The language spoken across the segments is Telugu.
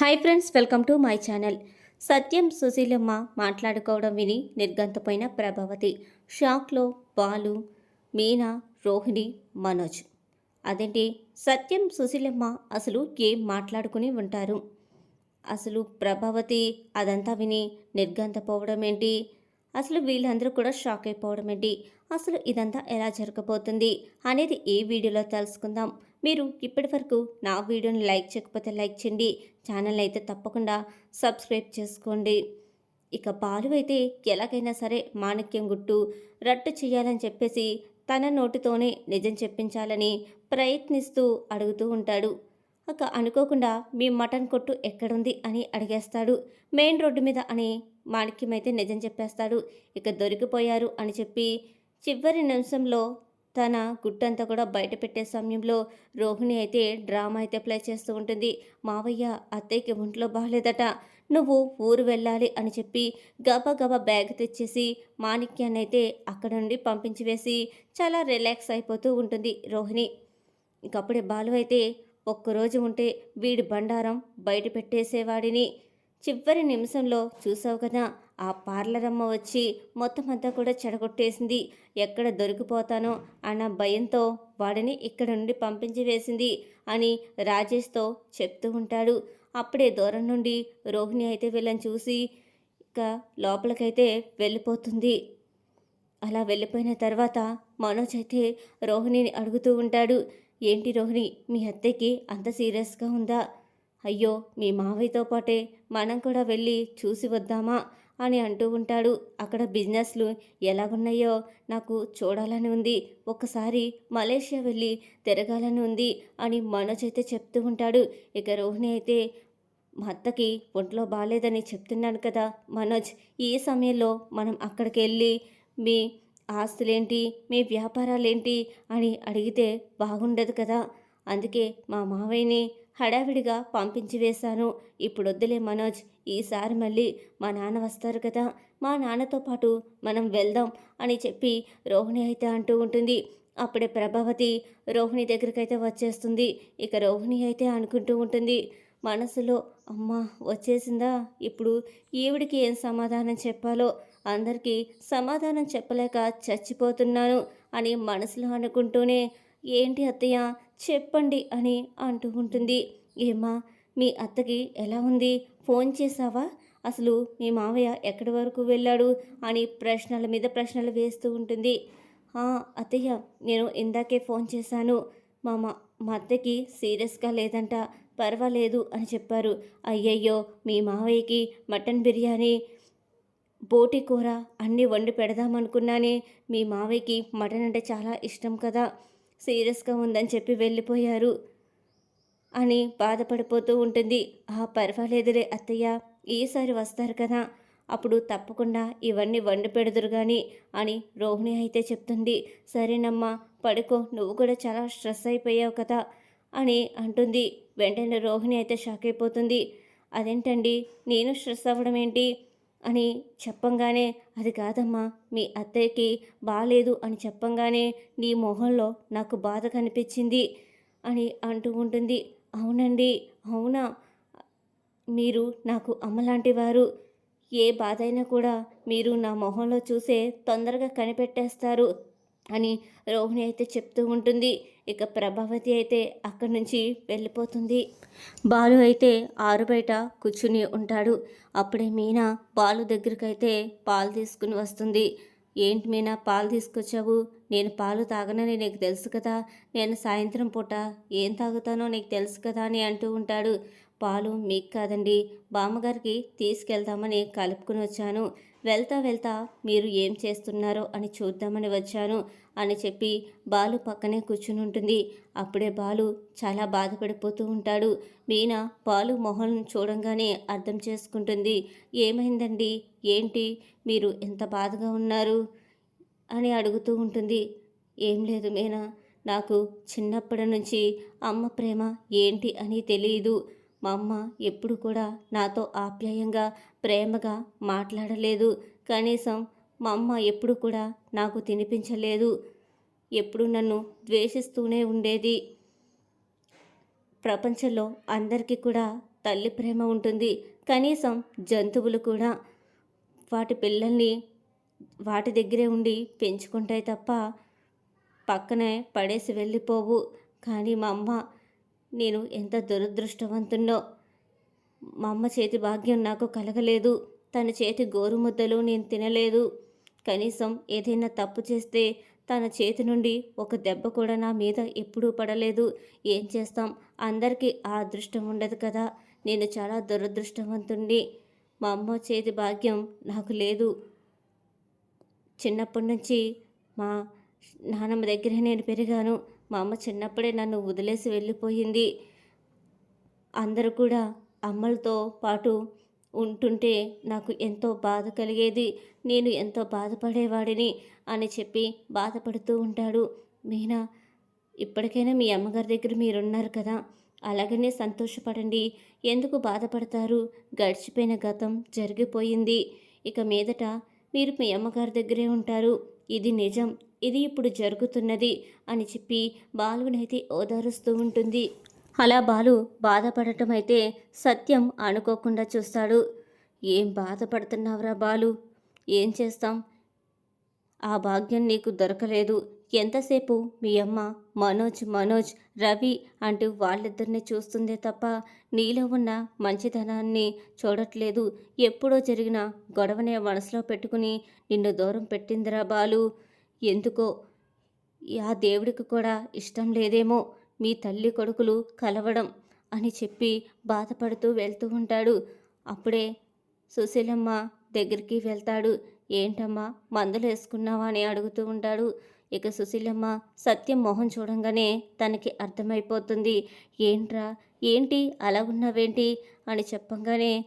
Hi friends welcome to my channel. Satyam Sushilamma మాట్లాడుకోవడం విని నిర్గంతపోయిన ప్రభావతి షాక్లో బాలు మీనా రోహిణి మనోజ్. అదేంటి? సత్యం సుశీలమ్మ అసలు ఏం మాట్లాడుకుని ఉంటారు? అసలు ప్రభావతి అదంతా విని నిర్గంతపోవడం ఏంటి? అసలు వీళ్ళందరూ కూడా షాక్ అయిపోవడం ఏంటి? అసలు ఇదంతా ఎలా జరగబోతుంది అనేది ఏ వీడియోలో తెలుసుకుందాం. మీరు ఇప్పటి వరకు నా వీడియోని లైక్ చేయకపోతే లైక్ చేయండి. ఛానల్ అయితే తప్పకుండా సబ్స్క్రైబ్ చేసుకోండి. ఇక బాలు అయితే ఎలాగైనా సరే మాణిక్యం గుట్టు రట్టు చేయాలని చెప్పేసి తన నోటితోనే నిజం చెప్పించాలని ప్రయత్నిస్తూ అడుగుతూ ఉంటాడు. అక్క అనుకోకుండా మీ మటన్ కొట్టు ఎక్కడుంది అని అడిగేస్తాడు. మెయిన్ రోడ్డు మీద అని మాణిక్యం అయితే నిజం చెప్పేస్తాడు. ఇక దొరికిపోయారు అని చెప్పి చివరి నిమిషంలో తన గుట్టంతా కూడా బయట పెట్టే సమయంలో రోహిణి అయితే డ్రామా అయితే ప్లే చేస్తూ ఉంటుంది. మావయ్య అత్తయ్యకి ఒంట్లో బాగలేదట. నువ్వు ఊరు వెళ్ళాలి అని చెప్పి గబగబ బ్యాగ్ తెచ్చేసి మాణిక్యాన్ని అయితే అక్కడ నుండి పంపించి వేసి చాలా రిలాక్స్ అయిపోతూ ఉంటుంది రోహిణి. ఇంకప్పుడే బాలు అయితే ఒక్కరోజు ఉంటే వీడి బండారం బయట పెట్టేసేవాడిని. చివరి నిమిషంలో చూసావు కదా ఆ పార్లర్ అమ్మ వచ్చి మొత్తం అంతా కూడా చెడగొట్టేసింది. ఎక్కడ దొరికిపోతానో అన్న భయంతో వాడిని ఇక్కడ నుండి పంపించి వేసింది అని రాజేష్తో చెప్తూ ఉంటాడు. అప్పుడే దూరం నుండి రోహిణి అయితే వీళ్ళని చూసి ఇక లోపలికైతే వెళ్ళిపోతుంది. అలా వెళ్ళిపోయిన తర్వాత మనోజ్ అయితే రోహిణిని అడుగుతూ ఉంటాడు. ఏంటి రోహిణి మీ అత్తయ్యకి అంత సీరియస్గా ఉందా? అయ్యో మీ మావయ్యతో పాటే మనం కూడా వెళ్ళి చూసి వద్దామా? అని అంటూ ఉంటాడు. అక్కడ బిజినెస్లు ఎలాగున్నాయో నాకు చూడాలని ఉంది. ఒకసారి మలేషియా వెళ్ళి తిరగాలని ఉంది అని మనోజ్ అయితే చెప్తూ ఉంటాడు. ఇక రోహిణి అయితే మా అత్తకి ఒంట్లో బాగాలేదని చెప్తున్నాను కదా మనోజ్ ఈ సమయంలో మనం అక్కడికి వెళ్ళి మీ ఆస్తులేంటి మీ వ్యాపారాలేంటి? అని అడిగితే బాగుండదు కదా. అందుకే మా మావయ్యని హడావిడిగా పంపించి వేశాను ఇప్పుడు వద్దులే మనోజ్ ఈసారి మళ్ళీ మా నాన్న వస్తారు కదా మా నాన్నతో పాటు మనం వెళ్దాం అని చెప్పి రోహిణి అయితే అంటూ ఉంటుంది. అప్పుడే ప్రభావతి రోహిణి దగ్గరికి అయితే వచ్చేస్తుంది. ఇక రోహిణి అయితే అనుకుంటూ ఉంటుంది మనసులో అమ్మ వచ్చేసిందా? ఇప్పుడు ఈవిడికి ఏం సమాధానం చెప్పాలో? అందరికీ సమాధానం చెప్పలేక చచ్చిపోతున్నాను అని మనసులో అనుకుంటూనే ఏంటి అత్తయ్య చెప్పండి అని అంటూ ఉంటుంది. ఏమా మీ అత్తకి ఎలా ఉంది? ఫోన్ చేసావా అసలు మీ మావయ్య ఎక్కడి వరకు వెళ్ళాడు? అని ప్రశ్నల మీద ప్రశ్నలు వేస్తూ ఉంటుంది. అత్తయ్య నేను ఇందాకే ఫోన్ చేశాను. మా మా మా అత్తకి సీరియస్గా లేదంట. పర్వాలేదు అని చెప్పారు. అయ్యయ్యో మీ మావయ్యకి మటన్ బిర్యానీ బోటి కూర అన్నీ వండి పెడదామనుకున్నానే. మీ మావయ్యకి మటన్ అంటే చాలా ఇష్టం కదా. సీరియస్గా ఉందని చెప్పి వెళ్ళిపోయారు అని బాధపడిపోతూ ఉంటుంది. ఆ పర్వాలేదులే అత్తయ్య ఈసారి వస్తారు కదా. అప్పుడు తప్పకుండా ఇవన్నీ వండి పెడదురు కానీ అని రోహిణి అయితే చెప్తుంది. సరేనమ్మా పడుకో నువ్వు కూడా చాలా స్ట్రెస్ అయిపోయావు కదా అని అంటుంది. వెంటనే రోహిణి అయితే షాక్ అయిపోతుంది. అదేంటండి నేను స్ట్రెస్ అవ్వడం ఏంటి? అని చెప్పంగానే అది కాదమ్మా మీ అత్తయ్యకి బాగాలేదు అని చెప్పంగానే నీ మొహంలో నాకు బాధ కనిపించింది అని అంటూ ఉంటుంది. అవునండి అవునా? మీరు నాకు అమ్మలాంటి వారు. ఏ బాధ అయినా కూడా మీరు నా మొహంలో చూసే తొందరగా కనిపెట్టేస్తారు. అని రోహిణి అయితే చెప్తూ ఉంటుంది. ఇక ప్రభావతి అయితే అక్కడి నుంచి వెళ్ళిపోతుంది. బాలు అయితే ఆరు బయట కూర్చుని ఉంటాడు. అప్పుడే మీనా బాలు దగ్గరికి అయితే పాలు తీసుకుని వస్తుంది. ఏంటి మీనా పాలు తీసుకొచ్చావు? నేను పాలు తాగనని నీకు తెలుసు కదా. నేను సాయంత్రం పూట ఏం తాగుతానో నీకు తెలుసు కదా అని అంటూ ఉంటాడు. పాలు మీకు కాదండి. బామ్మగారికి తీసుకెళ్తామని కలుపుకుని వచ్చాను. వెళ్తా వెళ్తా మీరు ఏం చేస్తున్నారో అని చూద్దామని వచ్చాను అని చెప్పి బాలు పక్కనే కూర్చుని ఉంటుంది. అప్పుడే బాలు చాలా బాధపడిపోతూ ఉంటాడు. మీనా బాలు మొహం చూడంగానే అర్థం చేసుకుంటుంది. ఏమైందండి? ఏంటి? మీరు ఎంత బాధగా ఉన్నారు? అని అడుగుతూ ఉంటుంది. ఏం లేదు మీనా నాకు చిన్నప్పటి నుంచి అమ్మ ప్రేమ ఏంటి అని తెలియదు మా అమ్మ ఎప్పుడు కూడా నాతో ఆప్యాయంగా ప్రేమగా మాట్లాడలేదు. కనీసం మా అమ్మ ఎప్పుడు కూడా నాకు తినిపించలేదు. ఎప్పుడు నన్ను ద్వేషిస్తూనే ఉండేది. ప్రపంచంలో అందరికీ కూడా తల్లి ప్రేమ ఉంటుంది. కనీసం జంతువులు కూడా. వాటి పిల్లల్ని వాటి దగ్గరే ఉండి పెంచుకుంటాయి తప్ప పక్కనే పడేసి వెళ్ళిపోవు. కానీ మా అమ్మ నేను ఎంత దురదృష్టవంతున్నో. మా అమ్మ చేతి భాగ్యం నాకు కలగలేదు. తన చేతి గోరుముద్దలు నేను తినలేదు. కనీసం ఏదైనా తప్పు చేస్తే తన చేతి నుండి ఒక దెబ్బ కూడా నా మీద ఎప్పుడూ పడలేదు. ఏం చేస్తాం? అందరికీ ఆ అదృష్టం ఉండదు కదా. నేను చాలా దురదృష్టవంతుండి మా అమ్మ చేతి భాగ్యం నాకు లేదు. చిన్నప్పటి నుంచి మా నాన్నమ్మ దగ్గరే నేను పెరిగాను. మా అమ్మ చిన్నప్పుడే నన్ను వదిలేసి వెళ్ళిపోయింది. అందరూ కూడా అమ్మలతో పాటు ఉంటుంటే నాకు ఎంతో బాధ కలిగేది. నేను ఎంతో బాధపడేవాడిని అని చెప్పి బాధపడుతూ ఉంటాడు. మీనా ఇప్పటికైనా మీ అమ్మగారి దగ్గర మీరున్నారు కదా? అలాగనే సంతోషపడండి. ఎందుకు బాధపడతారు? గడిచిపోయిన గతం జరిగిపోయింది. ఇక మీదట మీరు మీ అమ్మగారి దగ్గరే ఉంటారు. ఇది నిజం. ఇది ఇప్పుడు జరుగుతున్నది అని చెప్పి బాలునైతే ఓదారుస్తూ ఉంటుంది. అలా బాలు బాధపడటం అయితే సత్యం అనుకోకుండా చూస్తాడు. ఏం బాధపడుతున్నావురా బాలు? ఏం చేస్తాం? ఆ భాగ్యం నీకు దొరకలేదు. ఎంతసేపు మీ అమ్మ మనోజ్ మనోజ్ రవి అంటూ వాళ్ళిద్దరిని చూస్తుందే తప్ప నీలో ఉన్న మంచితనాన్ని చూడట్లేదు. ఎప్పుడో జరిగిన గొడవనే మనసులో పెట్టుకుని నిన్ను దూరం పెట్టిందిరా బాలు. ఎందుకో? ఆ దేవుడికి కూడా ఇష్టం లేదేమో మీ తల్లి కొడుకులు కలవడం అని చెప్పి బాధపడుతూ వెళ్తూ ఉంటాడు. అప్పుడే సుశీలమ్మ దగ్గరికి వెళ్తాడు. ఏంటమ్మా మందులు వేసుకున్నావా అని అడుగుతూ ఉంటాడు. ఇక సుశీలమ్మ సత్యం మొహం చూడంగానే తనకి అర్థమైపోతుంది. ఏంట్రా? ఏంటి? అలా ఉన్నావేంటి? అని చెప్పంగానే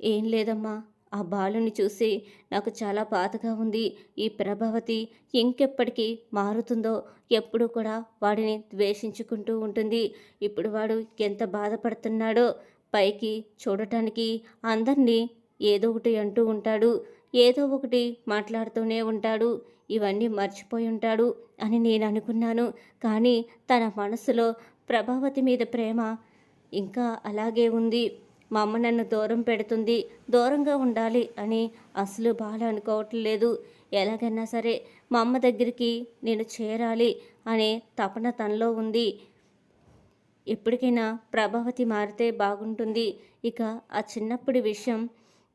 ఏం లేదమ్మా. ఆ బాలుని చూసి నాకు చాలా బాధగా ఉంది. ఈ ప్రభావతి ఇంకెప్పటికీ మారుతుందో ఎప్పుడు కూడా వాడిని ద్వేషించుకుంటూ ఉంటుంది. ఇప్పుడు వాడు ఎంత బాధపడుతున్నాడో పైకి చూడటానికి అందరినీ ఏదో ఒకటి అంటూ ఉంటాడు. ఏదో ఒకటి మాట్లాడుతూనే ఉంటాడు. ఇవన్నీ మర్చిపోయి ఉంటాడు అని నేను అనుకున్నాను. కానీ తన మనసులో ప్రభావతి మీద ప్రేమ ఇంకా అలాగే ఉంది. మా అమ్మ నన్ను దూరం పెడుతుంది దూరంగా ఉండాలి అని అసలు బాధ అనుకోవట్లేదు ఎలాగైనా సరే మా అమ్మ దగ్గరికి నేను చేరాలి అనే తపన తనలో ఉంది. ఎప్పటికైనా ప్రభావతి మారితే బాగుంటుంది. ఇక ఆ చిన్నప్పటి విషయం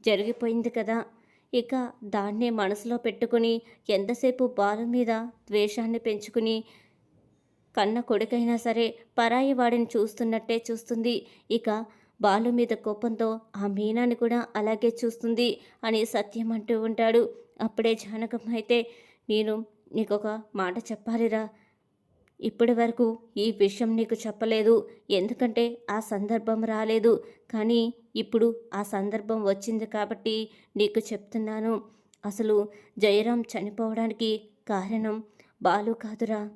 జరిగిపోయింది కదా. ఇక దాన్నే మనసులో పెట్టుకుని ఎంతసేపు బాలు మీద ద్వేషాన్ని పెంచుకుని కన్న కొడుకైనా సరే పరాయి వాడిని చూస్తున్నట్టే చూస్తుంది. ఇక బాలు మీద కోపంతో ఆ మీనాని కూడా అలాగే చూస్తుంది అని సత్యం అంటూ ఉంటాడు. అప్పుడే జానకం అయితే నేను నీకొక మాట చెప్పాలిరా. ఇప్పటి వరకు ఈ విషయం నీకు చెప్పలేదు. ఎందుకంటే ఆ సందర్భం రాలేదు. కానీ ఇప్పుడు ఆ సందర్భం వచ్చింది కాబట్టి నీకు చెప్తున్నాను. అసలు జయరాం చనిపోవడానికి కారణం బాలు కాదురా.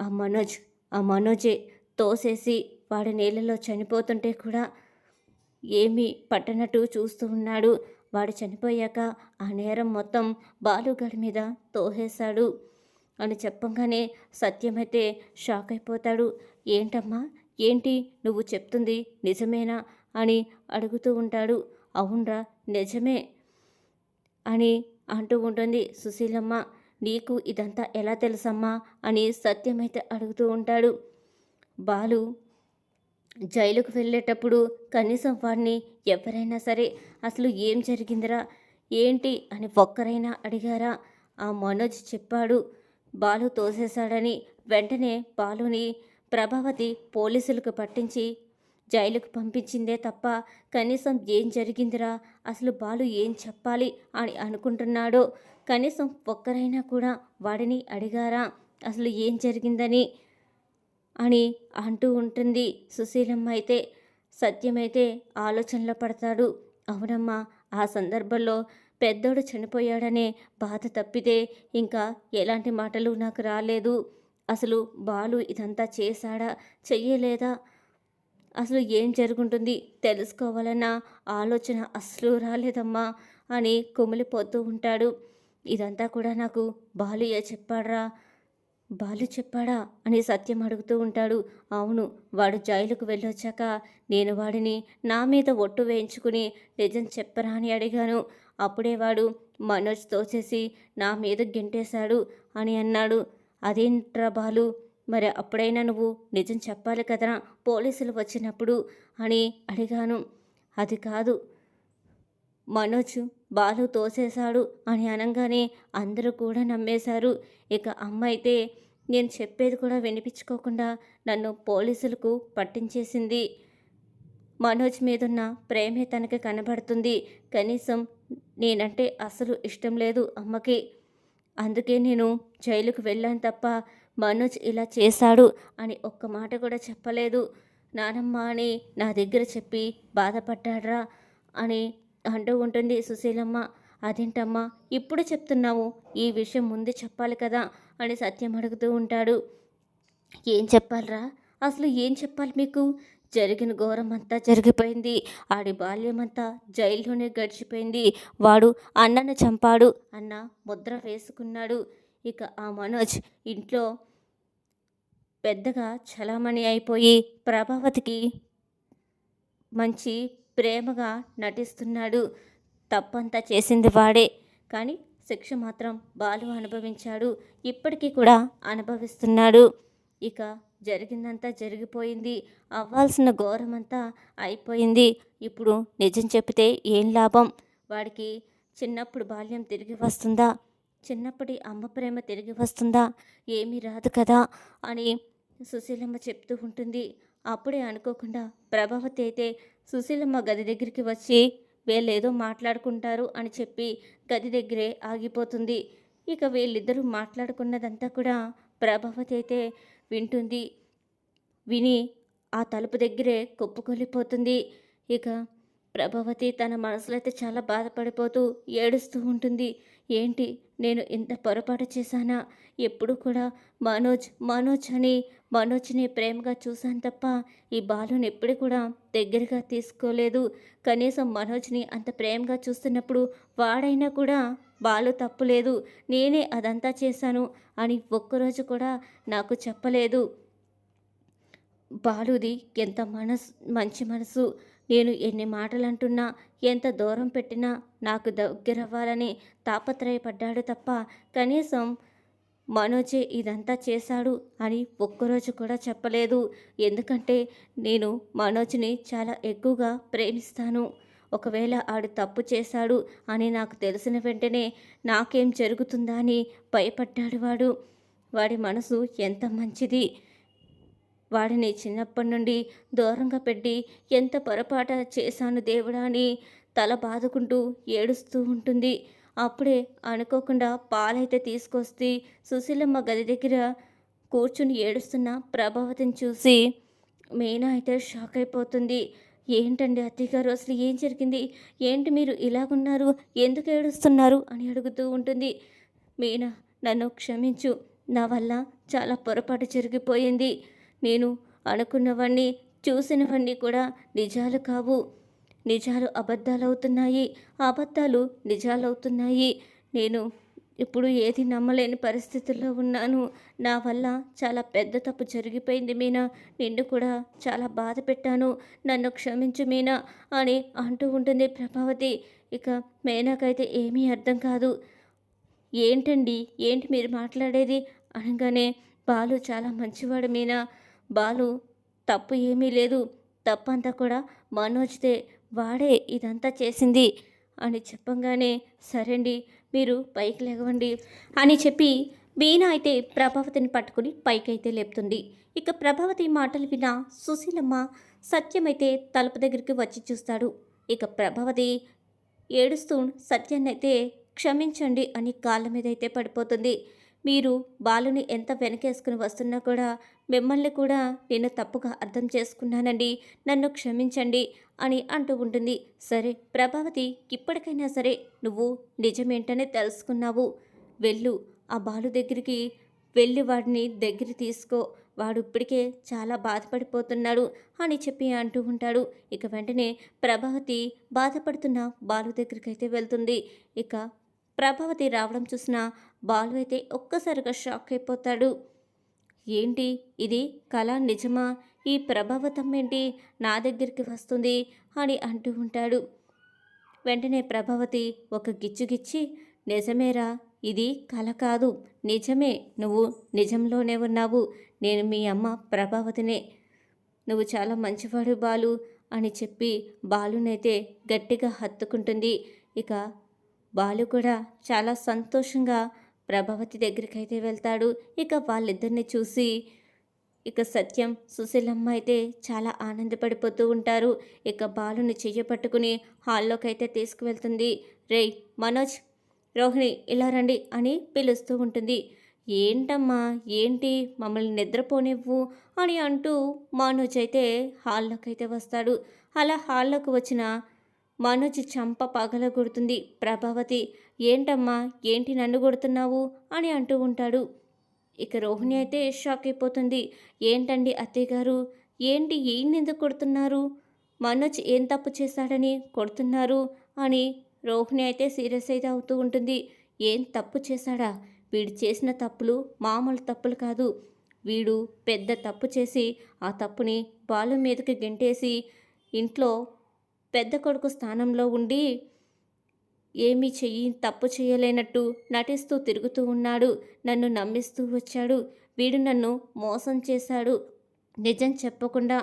ఆ మనోజ్ ఆ మనోజే తోసేసి వాడి నీళ్ళలో చనిపోతుంటే కూడా ఏమీ పట్టనట్టు చూస్తూ ఉన్నాడు. వాడు చనిపోయాక ఆ నేరం మొత్తం బాలుగడి మీద తోహేశాడు అని చెప్పంగానే సత్యమైతే షాక్ అయిపోతాడు. ఏంటమ్మా? ఏంటి? నువ్వు చెప్తుంది నిజమేనా? అని అడుగుతూ ఉంటాడు. అవునరా నిజమే అని అంటూ ఉంటుంది సుశీలమ్మ. నీకు ఇదంతా ఎలా తెలుసమ్మా? అని సత్యమైతే అడుగుతూ ఉంటాడు. బాలు జైలుకు వెళ్ళేటప్పుడు కనీసం వాడిని ఎవరైనా సరే అసలు ఏం జరిగిందిరా ఏంటి అని ఒక్కరైనా అడిగారా? ఆ మనోజ్ చెప్పాడు బాలు తోసేశాడని. వెంటనే బాలుని ప్రభావతి పోలీసులకు పట్టించి జైలుకు పంపించిందే తప్ప కనీసం ఏం జరిగిందిరా? అసలు బాలు ఏం చెప్పాలి అని అనుకుంటున్నాడో కనీసం ఒక్కరైనా కూడా వాడిని అడిగారా? అసలు ఏం జరిగిందని? అని అంటూ ఉంటుంది. సుశీలమ్మ అయితే సత్యమైతే ఆలోచనలో పడతాడు. అవునమ్మా ఆ సందర్భంలో పెద్దోడు చనిపోయాడనే బాధ తప్పితే ఇంకా ఎలాంటి మాటలు నాకు రాలేదు. అసలు బాలు ఇదంతా చేశాడా చెయ్యలేదా? అసలు ఏం జరుగుంటుంది? తెలుసుకోవాలన్న ఆలోచన అసలు రాలేదమ్మా అని కుమిలిపోతూ ఉంటాడు. ఇదంతా కూడా నాకు బాలయ్య చెప్పాడ్రా. బాలు చెప్పాడా? అని సత్యం అడుగుతూ ఉంటాడు. అవును వాడు జైలుకు వెళ్ళొచ్చాక నేను వాడిని నా మీద ఒట్టు వేయించుకుని నిజం చెప్పరా అని అడిగాను. అప్పుడే వాడు మనోజ్ తోచేసి నా మీద గెంటేశాడు అని అన్నాడు. అదేంట్రా బాలు? మరి అప్పుడైనా నువ్వు నిజం చెప్పాలి కదరా పోలీసులు వచ్చినప్పుడు అని అడిగాను. అది కాదు మనోజ్ బాలు తోసేశాడు అని అనగానే అందరూ కూడా నమ్మేశారు. ఇక అమ్మ అయితే నేను చెప్పేది కూడా వినిపించుకోకుండా నన్ను పోలీసులకు పట్టించేసింది. మనోజ్ మీదున్న ప్రేమే తనకి కనబడుతుంది. కనీసం నేనంటే అసలు ఇష్టం లేదు అమ్మకి. అందుకే నేను జైలుకు వెళ్ళాను తప్ప మనోజ్ ఇలా చేశాడు అని ఒక్క మాట కూడా చెప్పలేదు. నానమ్మ అని నా దగ్గర చెప్పి బాధపడ్డాడ్రా అని అంటూ ఉంటుంది. సుశీలమ్మ అదేంటమ్మా? ఇప్పుడు చెప్తున్నావు. ఈ విషయం ముందే చెప్పాలి కదా? అని సత్యం అడుగుతూ ఉంటాడు. ఏం చెప్పాలరా? అసలు ఏం చెప్పాలి మీకు? జరిగిన ఘోరం అంతా జరిగిపోయింది. ఆడి బాల్యం అంతా జైల్లోనే గడిచిపోయింది. వాడు అన్నను చంపాడు. అన్న ముద్ర వేసుకున్నాడు. ఇక ఆ మనోజ్ ఇంట్లో పెద్దగా చలామణి అయిపోయి ప్రభావతికి మంచి ప్రేమగా నటిస్తున్నాడు. తప్పంతా చేసింది వాడే. కానీ శిక్ష మాత్రం బాలు అనుభవించాడు. ఇప్పటికీ కూడా అనుభవిస్తున్నాడు. ఇక జరిగిందంతా జరిగిపోయింది. అవ్వాల్సిన ఘోరమంతా అయిపోయింది. ఇప్పుడు నిజం చెప్తే ఏం లాభం? వాడికి చిన్నప్పుడు బాల్యం తిరిగి వస్తుందా? చిన్నప్పటి అమ్మ ప్రేమ తిరిగి వస్తుందా? ఏమీ రాదు కదా అని సుశీలమ్మ చెప్తూ ఉంటుంది. అప్పుడే అనుకోకుండా ప్రభావతి అయితే సుశీలమ్మ గది దగ్గరికి వచ్చి వీళ్ళేదో మాట్లాడుకుంటారు అని చెప్పి గది దగ్గరే ఆగిపోతుంది. ఇక వీళ్ళిద్దరూ మాట్లాడుకున్నదంతా కూడా ప్రభావతి అయితే వింటుంది. విని ఆ తలుపు దగ్గరే కొప్పుకొలిపోతుంది. ఇక ప్రభావతి తన మనసులో అయితే చాలా బాధపడిపోతూ ఏడుస్తూ ఉంటుంది. ఏంటి? నేను ఇంత పొరపాటు చేశానా? ఎప్పుడు కూడా మనోజ్ మనోజ్ అని మనోజ్ని ప్రేమగా చూశాను తప్ప ఈ బాలుని ఎప్పుడు కూడా దగ్గరగా తీసుకోలేదు. కనీసం మనోజ్ని అంత ప్రేమగా చూస్తున్నప్పుడు వాడైనా కూడా బాలు తప్పులేదు. నేనే అదంతా చేశాను అని ఒక్కరోజు కూడా నాకు చెప్పలేదు. బాలుది ఎంత మనసు మంచి మనసు. నేను ఎన్ని మాటలు అంటున్నా ఎంత దూరం పెట్టినా నాకు దగ్గరవ్వాలని తాపత్రయపడ్డాడు తప్ప కనీసం మనోజే ఇదంతా చేశాడు అని ఒక్కరోజు కూడా చెప్పలేదు. ఎందుకంటే నేను మనోజ్ని చాలా ఎక్కువగా ప్రేమిస్తాను. ఒకవేళ ఆడు తప్పు చేశాడు అని నాకు తెలిసిన వెంటనే నాకేం జరుగుతుందా అని భయపడ్డాడు వాడు. వాడి మనసు ఎంత మంచిది? వాడిని చిన్నప్పటి నుండి దూరంగా పెట్టి ఎంత పొరపాట చేశాను దేవుడా అని తల బాదుకుంటూ ఏడుస్తూ ఉంటుంది. అప్పుడే అనుకోకుండా పాలైతే తీసుకొస్తే సుశీలమ్మ గది దగ్గర కూర్చుని ఏడుస్తున్న ప్రభావతిని చూసి మీనా అయితే షాక్ అయిపోతుంది. ఏంటండి అత్తయ్యగారు అసలు ఏం జరిగింది? ఏంటి మీరు ఇలాగున్నారు? ఎందుకు ఏడుస్తున్నారు? అని అడుగుతూ ఉంటుంది. మీనా నన్ను క్షమించు. నా వల్ల చాలా పొరపాటు జరిగిపోయింది. నేను అనుకున్నవన్నీ చూసినవన్నీ కూడా నిజాలు కావు. నిజాలు అబద్ధాలవుతున్నాయి. అబద్ధాలు నిజాలవుతున్నాయి. నేను ఇప్పుడు ఏది నమ్మలేని పరిస్థితుల్లో ఉన్నాను. నా వల్ల చాలా పెద్ద తప్పు జరిగిపోయింది మీనా. నిన్ను కూడా చాలా బాధ పెట్టాను. నన్ను క్షమించు మీనా అని అంటూ ఉంటుంది ప్రభావతి. ఇక మేనాకైతే ఏమీ అర్థం కాదు. ఏంటండి? ఏంటి మీరు మాట్లాడేది? అనగానే బాలు చాలా మంచివాడు మీనా. బాలు తప్పు ఏమీ లేదు. తప్పంతా కూడా మనోజ్దే. వాడే ఇదంతా చేసింది. అని చెప్పంగానే సరేండి మీరు పైకి లేవండి అని చెప్పి వీణ అయితే ప్రభావతిని పట్టుకుని పైకైతే లేపుతుంది. ఇక ప్రభావతి మాటలు విన్న సుశీలమ్మ సత్యమైతే తలుపు దగ్గరికి వచ్చి చూస్తాడు. ఇక ప్రభావతి ఏడుస్తూ సత్యాన్ని అయితే క్షమించండి అని కాళ్ళ మీద అయితే పడిపోతుంది. మీరు బాలుని ఎంత వెనకేసుకుని వస్తున్నా కూడా మిమ్మల్ని కూడా నేను తప్పుగా అర్థం చేసుకున్నానండి. నన్ను క్షమించండి అని అంటూ ఉంటుంది. సరే ప్రభావతి ఇప్పటికైనా సరే నువ్వు నిజమేంటనే తెలుసుకున్నావు. వెళ్ళు ఆ బాలు దగ్గరికి వెళ్ళి వాడిని దగ్గర తీసుకో. వాడు ఇప్పటికే చాలా బాధపడిపోతున్నాడు అని చెప్పి అంటూ ఉంటాడు. ఇక వెంటనే ప్రభావతి బాధపడుతున్న బాలు దగ్గరికి అయితే వెళ్తుంది. ఇక ప్రభావతి రావడం చూసిన బాలు అయితే ఒక్కసారిగా షాక్ అయిపోతాడు. ఏంటి? ఇది కళ నిజమా? ఈ ప్రభావతం ఏంటి? నా దగ్గరికి వస్తుంది అని అంటూ ఉంటాడు. వెంటనే ప్రభావతి ఒక గిచ్చుగిచ్చి నిజమేరా? ఇది కల కాదు. నిజమే. నువ్వు నిజంలోనే ఉన్నావు. నేను మీ అమ్మ ప్రభావతినే. నువ్వు చాలా మంచివాడు బాలు అని చెప్పి బాలునైతే గట్టిగా హత్తుకుంటుంది. ఇక బాలు కూడా చాలా సంతోషంగా ప్రభావతి దగ్గరికి అయితే వెళ్తాడు. ఇక వాళ్ళిద్దరిని చూసి ఇక సత్యం సుశీలమ్మ అయితే చాలా ఆనందపడిపోతూ ఉంటారు. ఇక బాలుని చెయ్యి పట్టుకుని హాల్లోకి అయితే తీసుకువెళ్తుంది. రేయ్ మనోజ్ రోహిణి ఇలా రండి అని పిలుస్తూ ఉంటుంది. ఏంటమ్మా ఏంటి? మమ్మల్ని నిద్రపోనివ్వు అని అంటూ మనోజ్ అయితే హాల్లోకి అయితే వస్తాడు. అలా హాల్లోకి వచ్చిన మనోజ్ చంప పగల కొడుతుంది. ప్రభావతి ఏంటమ్మా ఏంటి నన్ను కొడుతున్నావు? అని అంటూ ఉంటాడు. ఇక రోహిణి అయితే షాక్ అయిపోతుంది. ఏంటండి అత్తయ్య గారు? ఏంటి ఈయన్ని ఎందుకు కొడుతున్నారు? మనోజ్ ఏం తప్పు చేశాడని కొడుతున్నారు? అని రోహిణి అయితే సీరియస్ అయితే అవుతూ ఉంటుంది. ఏం తప్పు చేశాడా? వీడు చేసిన తప్పులు మామూలు తప్పులు కాదు. వీడు పెద్ద తప్పు చేసి ఆ తప్పుని బాలు మీదకి గెంటేసి ఇంట్లో పెద్ద కొడుకు స్థానంలో ఉండి ఏమీ చెయ్యి తప్పు చేయలేనట్టు నటిస్తూ తిరుగుతూ ఉన్నాడు. నన్ను నమ్మిస్తూ వచ్చాడు. వీడు నన్ను మోసం చేశాడు. నిజం చెప్పకుండా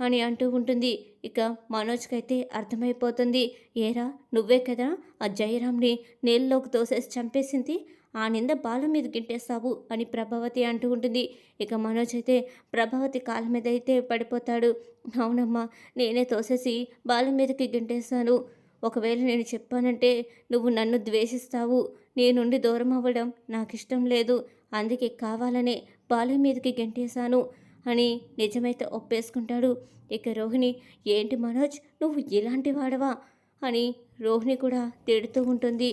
అని అంటూ ఉంటుంది. ఇక మనోజ్కైతే అర్థమైపోతుంది. ఏరా నువ్వే కదా ఆ జయరామ్ని నీళ్ళలోకి తోసేసి చంపేసింది? ఆ నింద బాల మీద గింటేస్తావు అని ప్రభావతి అంటూ ఉంటుంది. ఇక మనోజ్ అయితే ప్రభావతి కాళ్ళ మీద అయితే పడిపోతాడు. అవునమ్మా నేనే తోసేసి బాల మీదకి గింటేస్తాను ఒకవేళ నేను చెప్పానంటే నువ్వు నన్ను ద్వేషిస్తావు. నీ నుండి దూరం అవ్వడం నాకు ఇష్టం లేదు. అందుకే కావాలనే బాలు మీదకి గెంటేశాను అని నిజమైతే ఒప్పేసుకుంటాడు. ఇక రోహిణి ఏంటి మనోజ్ నువ్వు ఇలాంటి వాడవా? అని రోహిణి కూడా తిడుతూ ఉంటుంది.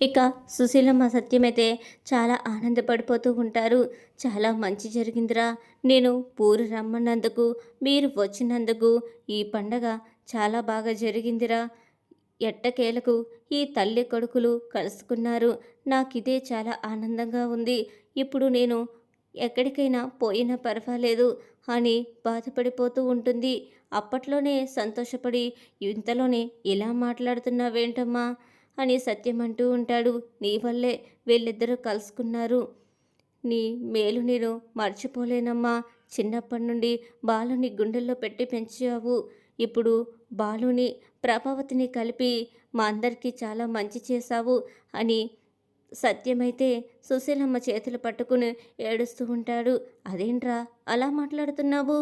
ఇక సుశీలమ్మ సత్యమైతే చాలా ఆనందపడిపోతూ ఉంటారు. చాలా మంచి జరిగిందిరా. నేను ఊరు రమ్మన్నందుకు మీరు వచ్చినందుకు ఈ పండగ చాలా బాగా జరిగిందిరా. ఎట్టకేలకు ఈ తల్లి కొడుకులు కలుసుకున్నారు. నాకిదే చాలా ఆనందంగా ఉంది. ఇప్పుడు నేను ఎక్కడికైనా పోయినా పర్వాలేదు అని బాధపడిపోతూ ఉంటుంది. అప్పట్లోనే సంతోషపడి ఇంతలోనే ఇలా మాట్లాడుతున్నావేంటమ్మా? అని సత్యం అంటూ ఉంటాడు. నీ వల్లే వీళ్ళిద్దరూ కలుసుకున్నారు. నీ మేలు నేను మర్చిపోలేనమ్మా. చిన్నప్పటి నుండి బాలుని గుండెల్లో పెట్టి పెంచావు. ఇప్పుడు బాలుని ప్రభావతిని కలిపి మా అందరికీ చాలా మంచి చేశావు అని సత్యమైతే సుశీలమ్మ చేతులు పట్టుకుని ఏడుస్తూ ఉంటాడు. అదేంట్రా? అలా మాట్లాడుతున్నావు?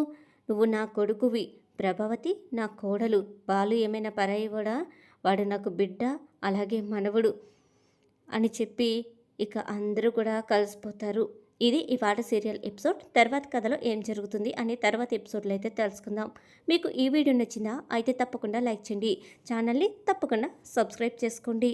నువ్వు నా కొడుకువి. ప్రభావతి నా కోడలు. బాలు ఏమైనా పరాయివాడా వాడు నాకు బిడ్డ అలాగే మనవడు అని చెప్పి ఇక అందరూ కూడా కలిసిపోతారు. ఇది ఇవాళ సీరియల్ ఎపిసోడ్. తర్వాత కథలో ఏం జరుగుతుంది అనే తర్వాత ఎపిసోడ్లో అయితే తెలుసుకుందాం. మీకు ఈ వీడియో నచ్చిందా? అయితే తప్పకుండా లైక్ చేయండి. ఛానల్ని తప్పకుండా సబ్స్క్రైబ్ చేసుకోండి.